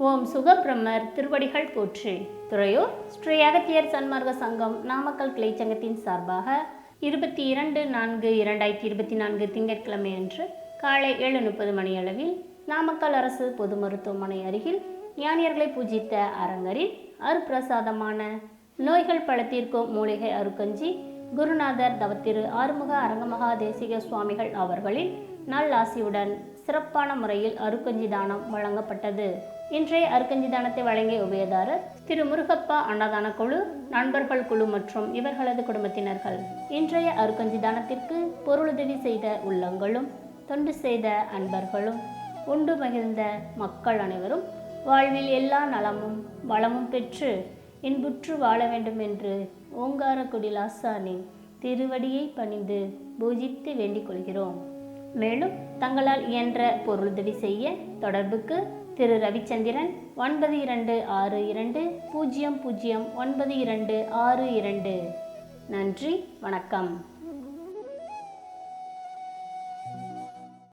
ஓம் சுகபிரமர் திருவடிகள் போற்றி. துறையூர் ஸ்ரீ அகத்தியர் சன்மார்க்க சங்கம் நாமக்கல் கிளைச்சங்கத்தின் சார்பாக இருபத்தி இரண்டு நான்கு இரண்டாயிரத்தி இருபத்தி நான்கு திங்கட்கிழமை அன்று காலை ஏழு முப்பது மணியளவில் நாமக்கல் அரசு பொது மருத்துவமனை அருகில் ஞானியர்களை பூஜித்த அரங்கரின் அருப்பிரசாதமான நோய்கள் பழத்திற்கும் மூலிகை அருக்கஞ்சி குருநாதர் தவத்திரு ஆறுமுக அரங்கமகா தேசிக சுவாமிகள் அவர்களின் நல்லாசியுடன் சிறப்பான முறையில் அருக்கஞ்சி தானம் வழங்கப்பட்டது. இன்றைய அருக்கஞ்சி தானத்தை வழங்கிய உபயதாரர் திரு முருகப்பா அன்னதான குழு நண்பர்கள் குழு மற்றும் இவர்களது குடும்பத்தினர்கள். இன்றைய அருக்கஞ்சி தானத்திற்கு பொருளுதவி செய்த உள்ளங்களும் தொண்டு செய்த அன்பர்களும் உண்டு மகிழ்ந்த மக்கள் அனைவரும் வாழ்வில் எல்லா நலமும் வளமும் பெற்று இன்புற்று வாழ வேண்டும் என்று ஓங்காரக்குடி லாசானின் திருவடியை பணிந்து பூஜித்து வேண்டிக் கொள்கிறோம். மேலும் தங்களால் இயன்ற பொருளுதவி செய்ய தொடர்புக்கு திரு. ரவிச்சந்திரன் ஒன்பது இரண்டு ஆறு இரண்டு பூஜ்ஜியம் பூஜ்ஜியம் ஒன்பது இரண்டு ஆறு இரண்டு. நன்றி வணக்கம்.